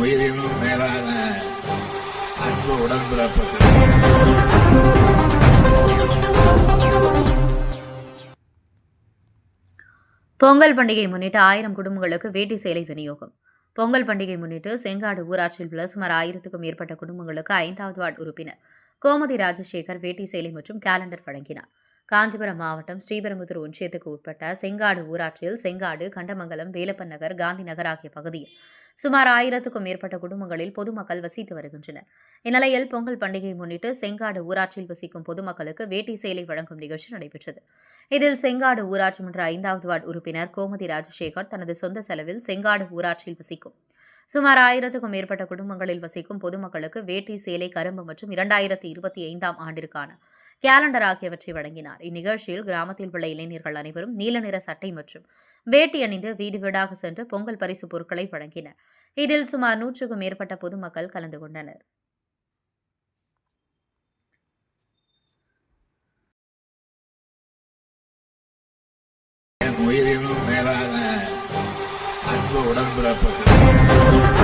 உயிரினும் மேலான அன்பு உடன்பிறப்புகள். பொங்கல் பண்டிகை முன்னிட்டு ஆயிரம் குடும்பங்களுக்கு வேட்டி சேலை விநியோகம். பொங்கல் பண்டிகை முன்னிட்டு செங்காடு ஊராட்சியில் உள்ள சுமார் ஆயிரத்துக்கும் மேற்பட்ட குடும்பங்களுக்கு ஐந்தாவது வார்டு உறுப்பினர் கோமதி ராஜசேகர் வேட்டி சேலை மற்றும் கேலண்டர் வழங்கினார். காஞ்சிபுரம் மாவட்டம் ஸ்ரீபெரும்புதூர் ஒன்றியத்துக்கு உட்பட்ட செங்காடு ஊராட்சியில் செங்காடு கண்டமங்கலம் வேலப்பன் நகர் காந்தி நகர் ஆகிய பகுதியில் சுமார் ஆயிரத்துக்கும் மேற்பட்ட குடும்பங்களில் பொதுமக்கள் வசித்து வருகின்றனர். இந்நிலையில் பொங்கல் பண்டிகையை முன்னிட்டு செங்காடு ஊராட்சியில் வசிக்கும் பொதுமக்களுக்கு வேட்டி சேலை வழங்கும் நிகழ்ச்சி நடைபெற்றது. இதில் செங்காடு ஊராட்சி மன்ற ஐந்தாவது வார்டு உறுப்பினர் கோமதி ராஜசேகர் தனது சொந்த செலவில் செங்காடு ஊராட்சியில் வசிக்கும். சுமார் ஆயிரத்துக்கும் மேற்பட்ட குடும்பங்களில் வசிக்கும் பொதுமக்களுக்கு வேட்டி சேலை கரும்பு மற்றும் இரண்டாயிரத்தி இருபத்தி ஐந்தாம் ஆண்டிற்கான கேலண்டர் ஆகியவற்றை வழங்கினார். இந்நிகழ்ச்சியில் கிராமத்தில் உள்ள இளைஞர்கள் அனைவரும் நீல நிற சட்டை மற்றும் வேட்டி அணிந்து வீடு வீடாக சென்று பொங்கல் பரிசு பொருட்களை வழங்கினர். இதில் சுமார் நூற்றுக்கும் மேற்பட்ட பொதுமக்கள் கலந்து கொண்டனர். உயிரினும் மேலான அன்பு உடன்பிறப்புகள்